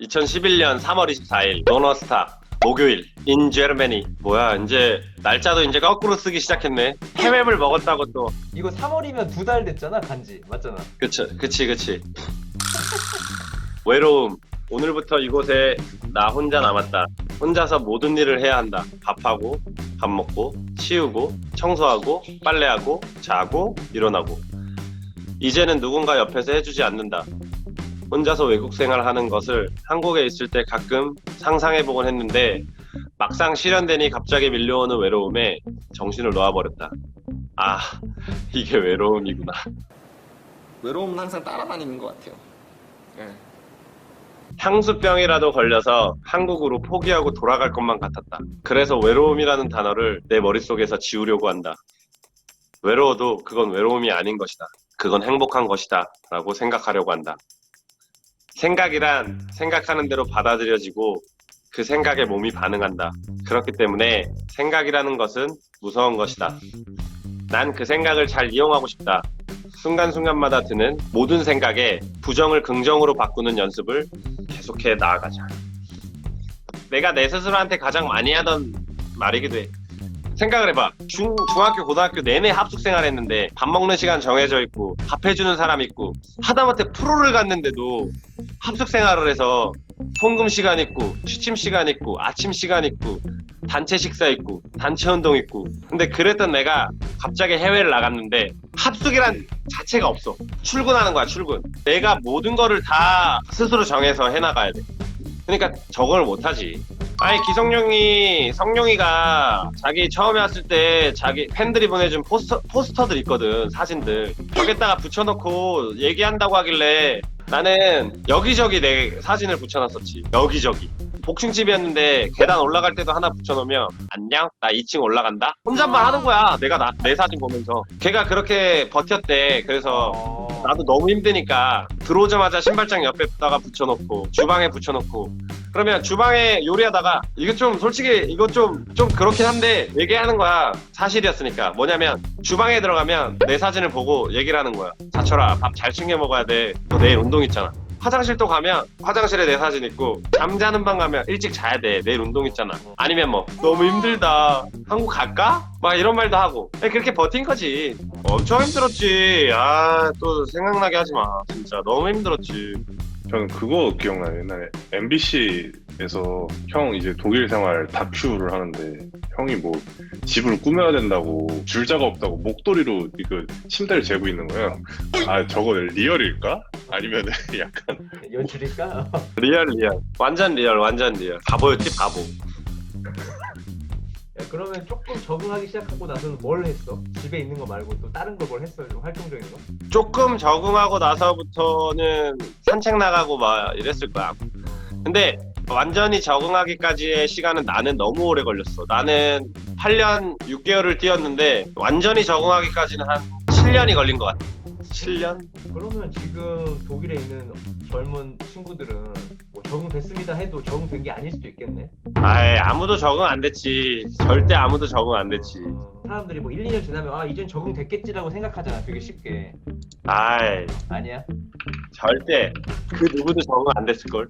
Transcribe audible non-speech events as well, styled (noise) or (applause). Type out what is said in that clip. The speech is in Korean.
2011년 3월 24일 도너스타 목요일 인 제르메니 뭐야 이제 날짜도 이제 거꾸로 쓰기 시작했네. 해외물 먹었다고 또. 이거 3월이면 두 달 됐잖아 간지. 맞잖아. 그치 그치 그치. 외로움. 오늘부터 이곳에 나 혼자 남았다. 혼자서 모든 일을 해야 한다. 밥하고 밥 먹고 치우고 청소하고 빨래하고 자고 일어나고. 이제는 누군가 옆에서 해주지 않는다 혼자서 외국 생활하는 것을 한국에 있을 때 가끔 상상해보곤 했는데 막상 실현되니 갑자기 밀려오는 외로움에 정신을 놓아버렸다 아 이게 외로움이구나 외로움은 항상 따라다니는 것 같아요. 예. 향수병이라도 걸려서 한국으로 포기하고 돌아갈 것만 같았다. 그래서 외로움이라는 단어를 내 머릿속에서 지우려고 한다. 외로워도 그건 외로움이 아닌 것이다. 그건 행복한 것이다. 라고 생각하려고 한다. 생각이란 생각하는 대로 받아들여지고 그 생각에 몸이 반응한다. 그렇기 때문에 생각이라는 것은 무서운 것이다. 난 그 생각을 잘 이용하고 싶다. 순간순간마다 드는 모든 생각에 부정을 긍정으로 바꾸는 연습을 계속해 나아가자. 내가 내 스스로한테 가장 많이 하던 말이기도 해. 생각을 해봐. 중, 중학교, 고등학교 내내 합숙 생활했는데 밥 먹는 시간 정해져 있고 밥 해주는 사람 있고 하다못해 프로를 갔는데도 합숙 생활을 해서 통금 시간 있고 취침 시간 있고 아침 시간 있고 단체 식사 있고 단체 운동 있고. 근데 그랬던 내가 갑자기 해외를 나갔는데 합숙이란 자체가 없어. 출근하는 거야 출근. 내가 모든 거를 다 스스로 정해서 해나가야 돼. 그러니까 적응을 못하지 아니 기성용이 성룡이가 자기 처음에 왔을 때 자기 팬들이 보내준 포스터, 포스터들 있거든 사진들. 벽에다가 붙여놓고 얘기한다고 하길래 나는 여기저기 내 사진을 붙여놨었지. 여기저기. 복층집이었는데 계단 올라갈 때도 하나 붙여놓으면 안녕? 나 2층 올라간다? 혼잣말 하는 거야. 내가 나, 내 사진 보면서. 걔가 그렇게 버텼대. 그래서 어... 나도 너무 힘드니까 들어오자마자 신발장 옆에 다가 붙여놓고 주방에 붙여놓고 그러면 주방에 요리하다가 이거 좀 솔직히 이거 좀 좀 그렇긴 한데 얘기하는 거야. 사실이었으니까. 뭐냐면 주방에 들어가면 내 사진을 보고 얘기를 하는 거야. 자철아 밥 잘 챙겨 먹어야 돼너 내일 운동 있잖아. 화장실 또 가면 화장실에 내 사진 있고 잠자는 방 가면 일찍 자야 돼. 내일 운동 있잖아. 아니면 뭐 너무 힘들다. 한국 갈까? 막 이런 말도 하고. 그렇게 버틴 거지. 엄청 힘들었지. 아 또 생각나게 하지 마. 진짜 너무 힘들었지 저는 그거 기억나요. 옛날에 MBC에서 형 이제 독일 생활 다큐를 하는데 형이 뭐 집을 꾸며야 된다고 줄자가 없다고 목도리로 이거 침대를 재고 있는 거예요. 아 저거 리얼일까? 아니면 (laughs) 약간 연출일까? 리얼 리얼 완전 리얼 완전 리얼 바보였지 바보 야, 그러면 조금 적응하기 시작하고 나서는 뭘 했어? 집에 있는 거 말고 또 다른 거 뭘 했어? 좀 활동적인 거? 조금 적응하고 나서부터는 산책 나가고 막 이랬을 거야 근데 완전히 적응하기까지의 시간은 나는 너무 오래 걸렸어 나는 8년 6개월을 뛰었는데 완전히 적응하기까지는 한 7년이 걸린 것 같아 7년? 그러면 지금 독일에 있는 젊은 친구들은 뭐 적응됐습니다 해도 적응된 게 아닐 수도 있겠네. 아이 아무도 적응 안 됐지 절대 아무도 적응 안 됐지 어, 사람들이 뭐 1, 2년 지나면 아 이젠 적응됐겠지라고 생각하잖아. 되게 쉽게. 아이 아니야? 절대 그 누구도 적응 안 됐을걸